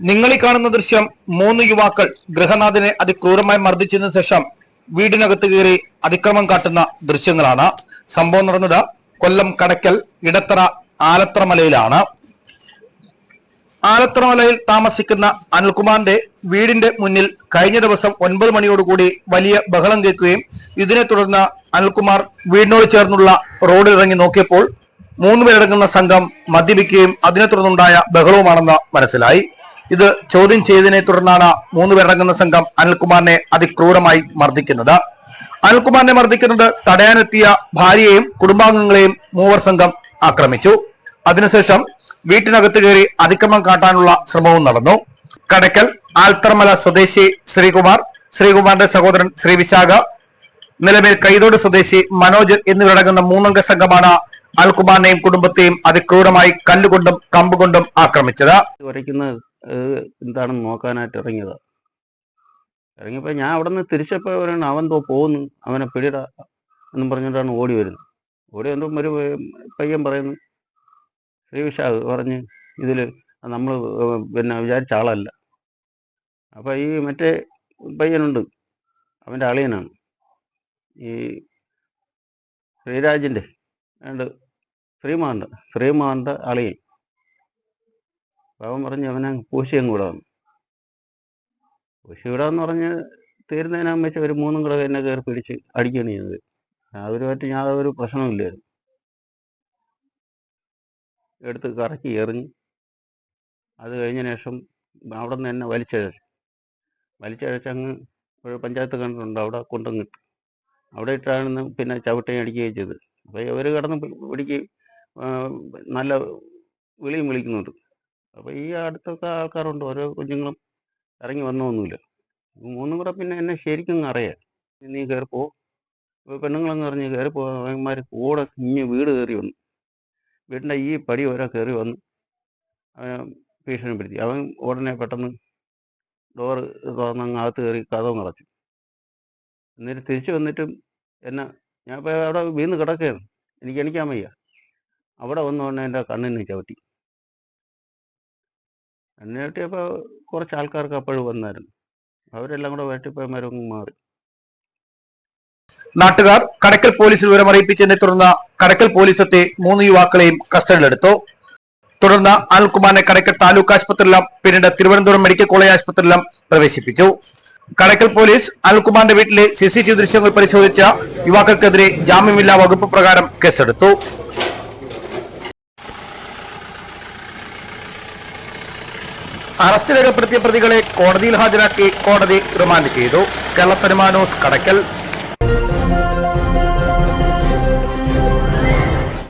നിങ്ങൾ ഈ കാണുന്ന ദൃശ്യം മൂന്ന് യുവാക്കൾ ഗൃഹനാഥനെ അതിക്രൂരമായി മർദ്ദിച്ചതിനു ശേഷം വീടിനകത്ത് കയറി അതിക്രമം കാട്ടുന്ന ദൃശ്യങ്ങളാണ്. സംഭവം നടന്നത് കൊല്ലം കടക്കൽ ഇടത്തറ ആലത്രമലയിലാണ് ആലത്രമലയിൽ താമസിക്കുന്ന അനിൽകുമാറിന്റെ വീടിന്റെ മുന്നിൽ കഴിഞ്ഞ ദിവസം ഒൻപത് മണിയോടുകൂടി വലിയ ബഹളം കേൾക്കുകയും ഇതിനെ തുടർന്ന് അനിൽകുമാർ വീടിനോട് ചേർന്നുള്ള റോഡിൽ ഇറങ്ങി നോക്കിയപ്പോൾ മൂന്ന് പേരടങ്ങുന്ന സംഘം മദ്യപിക്കുകയും അതിനെ തുടർന്നുണ്ടായ ബഹളവുമാണെന്ന് മനസ്സിലായി. ഇത് ചോദ്യം ചെയ്തതിനെ തുടർന്നാണ് മൂന്ന് പേരടങ്ങുന്ന സംഘം അനിൽകുമാറിനെ അതിക്രൂരമായി മർദ്ദിക്കുന്നത്. അനിൽകുമാറിനെ മർദ്ദിക്കുന്നത് തടയാനെത്തിയ ഭാര്യയെയും കുടുംബാംഗങ്ങളെയും മൂവർ സംഘം ആക്രമിച്ചു. അതിനുശേഷം വീട്ടിനകത്ത് കയറി അതിക്രമം കാട്ടാനുള്ള ശ്രമവും നടന്നു. കടക്കൽ ആൽത്തർമല സ്വദേശി ശ്രീകുമാർ ശ്രീകുമാറിന്റെ സഹോദരൻ ശ്രീ വിശാഖ നിലവിൽ കൈതോട് സ്വദേശി മനോജ് എന്നിവരടങ്ങുന്ന മൂന്നംഗ സംഘമാണ് അൽകുമാറിനെയും കുടുംബത്തെയും അതിക്രൂരമായി കല്ലുകൊണ്ടും കമ്പുകൊണ്ടും ആക്രമിച്ചത്. വരയ്ക്കുന്ന എന്താണെന്ന് നോക്കാനായിട്ട് ഇറങ്ങിയത്. ഇറങ്ങിയപ്പോൾ ഞാൻ അവിടെ നിന്ന് തിരിച്ചപ്പോൾ പറയണം അവൻ തോ പോകുന്നു അവനെ പിടിട എന്നും പറഞ്ഞിട്ടാണ് ഓടി വരുന്നത്. ഓടി വരുമ്പം ഒരു പയ്യൻ പറയുന്നു ശ്രീവിശാഖ് പറഞ്ഞ് ഇതിൽ നമ്മൾ പിന്നെ വിചാരിച്ച ആളല്ല. അപ്പോൾ ഈ മറ്റേ പയ്യനുണ്ട് അവന്റെ അളിയനാണ്. ഈ ശ്രീരാജിന്റെ രണ്ട് ശ്രീമാന്റെ ശ്രീമാന്റെ അളിയൻ. പാവം പറഞ്ഞ് അവനെ പൂശിയും കൂടെ വന്നു പൂശി വിടാന്ന് പറഞ്ഞ് തീരുന്നതിനാകുമ്പോൾ വെച്ച് ഒരു മൂന്നും കൂടെ എന്നെ കയറി പിടിച്ച് അടിക്കുകയാണ് ചെയ്യുന്നത് അവരുമായിട്ട് യാതൊരു പ്രശ്നമില്ലായിരുന്നു എടുത്ത് കറക്കി എറിഞ്ഞ് അത് കഴിഞ്ഞ ശേഷം അവിടെ നിന്ന് എന്നെ വലിച്ചഴച്ചു. വലിച്ചഴച്ച് അങ്ങ് ഒരു പഞ്ചായത്ത് കണ്ടിട്ടുണ്ട് അവിടെ കൊണ്ടുവന്നിട്ട് അവിടെ ഇട്ടാണ് പിന്നെ ചവിട്ടി അടിക്കുകയും ചെയ്തത്. അപ്പോൾ ഇവർ കിടന്ന് പിടിക്കുകയും നല്ല വിളിയും വിളിക്കുന്നുണ്ട്. അപ്പോൾ ഈ അടുത്തൊക്കെ ആൾക്കാരുണ്ട്. ഓരോ കുഞ്ഞുങ്ങളും ഇറങ്ങി വന്നൊന്നുമില്ല. മൂന്നും കൂടെ പിന്നെ എന്നെ ശരിക്കും അറിയാം. നീ കയറിപ്പോ പെണ്ണുങ്ങളെന്ന് പറഞ്ഞ് കയറിപ്പോ അവന്മാർ കൂടെ ഇഞ്ഞ് വീട് കയറി വന്നു. വീടിന്റെ ഈ പടി വരെ കയറി വന്ന് അവനെ ഭീഷണിപ്പെടുത്തി. അവൻ ഉടനെ പെട്ടെന്ന് ഡോറ് തുറന്ന് അകത്ത് കയറി കഥവും അടച്ചു എന്നിട്ട് തിരിച്ചു വന്നിട്ടും എന്നെ ഞാൻ ഇപ്പോൾ അവിടെ വീണ് കിടക്കുകയാണ്. എനിക്ക് എനിക്കാൻ വയ്യ. അവിടെ വന്ന് ഉടനെ എന്റെ കണ്ണിന് ചവിട്ടി. എന്നെ ചവിട്ടിയപ്പോൾ കുറച്ച് ആൾക്കാർക്ക് അപ്പോഴും വന്നായിരുന്നു. അവരെല്ലാം കൂടെ വേട്ടിപ്പോയമാരും മാറി. നാട്ടുകാർ കടക്കൽ പോലീസിൽ വിവരം അറിയിപ്പിച്ചതിനെ തുടർന്ന് കടക്കൽ പോലീസ് എത്തി മൂന്ന് യുവാക്കളെയും കസ്റ്റഡിയിലെടുത്തു. തുടർന്ന് അനിൽകുമാറിനെ കടക്കൽ താലൂക്ക് ആശുപത്രിയിലും പിന്നീട് തിരുവനന്തപുരം മെഡിക്കൽ കോളേജ് ആശുപത്രിയിലും പ്രവേശിപ്പിച്ചു. കടക്കൽ പോലീസ് അനിൽകുമാറിന്റെ വീട്ടിലെ സി ദൃശ്യങ്ങൾ പരിശോധിച്ച യുവാക്കൾക്കെതിരെ ജാമ്യമില്ലാ വകുപ്പ് പ്രകാരം കേസെടുത്തു. അറസ്റ്റ് രേഖപ്പെടുത്തിയ പ്രതികളെ കോടതിയിൽ ഹാജരാക്കി കോടതി റിമാൻഡ് ചെയ്തു. ന്യൂസ് കടക്കൽ.